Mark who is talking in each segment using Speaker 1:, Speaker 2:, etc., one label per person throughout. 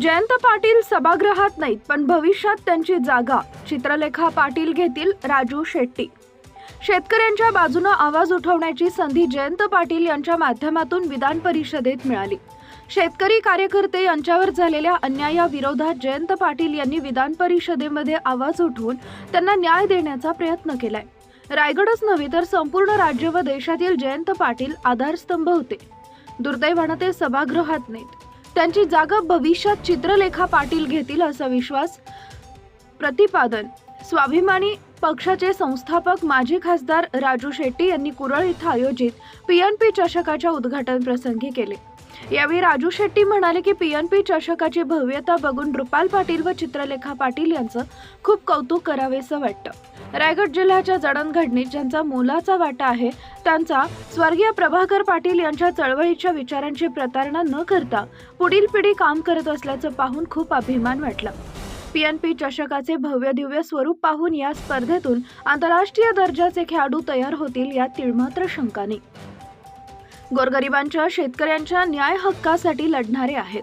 Speaker 1: जयंत पाटील सभागृहात नाहीत पण भविष्यात त्यांची जागा. चित्रलेखा पाटील घेतील राजू शेट्टी. शेतकऱ्यांच्या बाजूनं आवाज उठवण्याची संधी जयंत पाटील यांच्या माध्यमातून विधान परिषदेत मिळाली. शेतकरी कार्यकर्ते यांच्यावर झालेल्या अन्यायाविरोधात जयंत पाटील यांनी विधान परिषदेमध्ये आवाज उठवून त्यांना न्याय देण्याचा प्रयत्न केलाय. रायगडच नव्हे तर संपूर्ण राज्य व देशातील जयंत पाटील आधारस्तंभ होते. दुर्दैवानं ते सभागृहात नाहीत. त्यांची जागा भविष्यात चित्रलेखा पाटील घेतील असा विश्वास प्रतिपादन स्वाभिमानी पक्षाचे संस्थापक माजी खासदार राजू शेट्टी यांनी कुरळ इथं आयोजित पीएनपी चषकाच्या उद्घाटन प्रसंगी केले. यावेळी राजू शेट्टी म्हणाले की पीएनपी चषकाची भव्यता बघून रुपाल पाटील व चित्रलेखा पाटील यांचं खूप कौतुक करावेसं वाटतं. रायगड जिल्ह्याच्या जडणघडणीत ज्यांचा मोलाचा वाटा आहे त्यांचा स्वर्गीय प्रभाकर पाटील यांच्या चळवळीच्या विचारांची प्रतारणा न करता पुढील पिढी काम करत असल्याचं पाहून खूप अभिमान वाटला. पीएनपी चषकाचे भव्य दिव्य स्वरूप पाहून या स्पर्धेतून आंतरराष्ट्रीय दर्जाचे खेळाडू तयार होतील यात तिळमात्र शंका नाही गोरगरिबांच्या शेतकऱ्यांच्या न्याय हक्कासाठी लढणारे आहेत.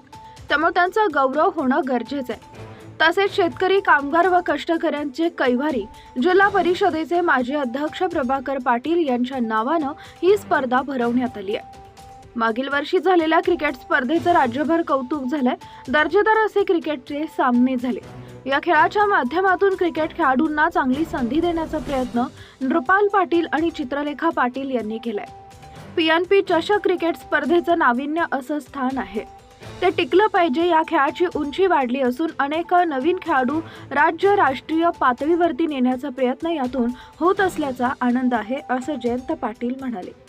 Speaker 1: त्यामुळे त्यांचा गौरव होणं गरजेचं आहे. तसेच शेतकरी कामगार व कष्टकऱ्यांचे कैवारी जिल्हा परिषदेचे माजी अध्यक्ष प्रभाकर पाटील यांच्या नावानं ही स्पर्धा भरवण्यात आली आहे. मागील वर्षी झालेल्या क्रिकेट स्पर्धेचं राज्यभर कौतुक झालंय. दर्जेदार असे क्रिकेटचे सामने झाले. या खेळाच्या माध्यमातून क्रिकेट खेळाडूंना चांगली संधी देण्याचा प्रयत्न नृपाल पाटील आणि चित्रलेखा पाटील यांनी केलाय. पी एन पी चषक क्रिकेट स्पर्धेचं नाविन्य असं स्थान आहे. ते टिकलं पाहिजे या खेळाची उंची वाढली असून अनेक नवीन खेळाडू राज्य राष्ट्रीय पातळीवरती नेण्याचा प्रयत्न यातून होत असल्याचा आनंद आहे असं जयंत पाटील म्हणाले.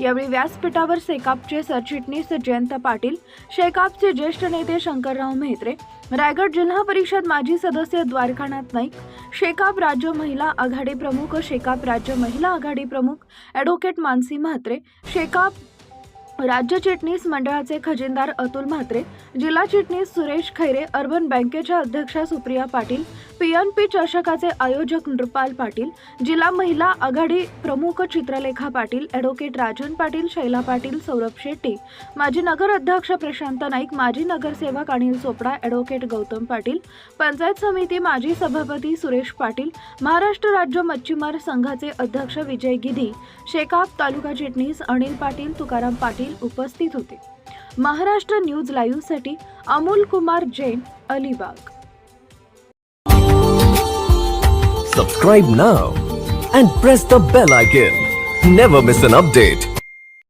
Speaker 1: यावेळी व्यासपीठावर सेकापचे सरचिटणीस जयंत पाटील शेकापचे ज्येष्ठ नेते शंकरराव मेहत्रे रायगड जिल्हा परिषद माजी सदस्य द्वारकानाथ नाईक शेकाप राज्य महिला आघाडी प्रमुख शेकाप राज्य महिला आघाडी प्रमुख ॲडव्होकेट मानसी म्हात्रे शेकाप राज्य चिटणीस मंडळाचे खजिनदार अतुल म्हात्रे जिल्हा चिटणीस सुरेश खैरे अर्बन बँकेच्या अध्यक्षा Supriya Patil P N P चषकाचे आयोजक नृपाल पाटील जिल्हा महिला आघाडी प्रमुख चित्रलेखा पाटील ॲडव्होकेट राजन पाटील शैला पाटील सौरभ शेट्टी माजी नगर अध्यक्ष प्रशांत नाईक माजी नगरसेवक अनिल चोपडा ॲडव्होकेट गौतम पाटील पंचायत समिती माजी सभापती सुरेश पाटील महाराष्ट्र राज्य मच्छीमार संघाचे अध्यक्ष विजय गिधी शेकाप तालुका चिटणीस अनिल पाटील तुकाराम पाटील देखील उपस्थित होते. Maharashtra news लाईव्हसाठी Amol Kumar Jain Alibag.
Speaker 2: Subscribe now and press the bell icon never miss an update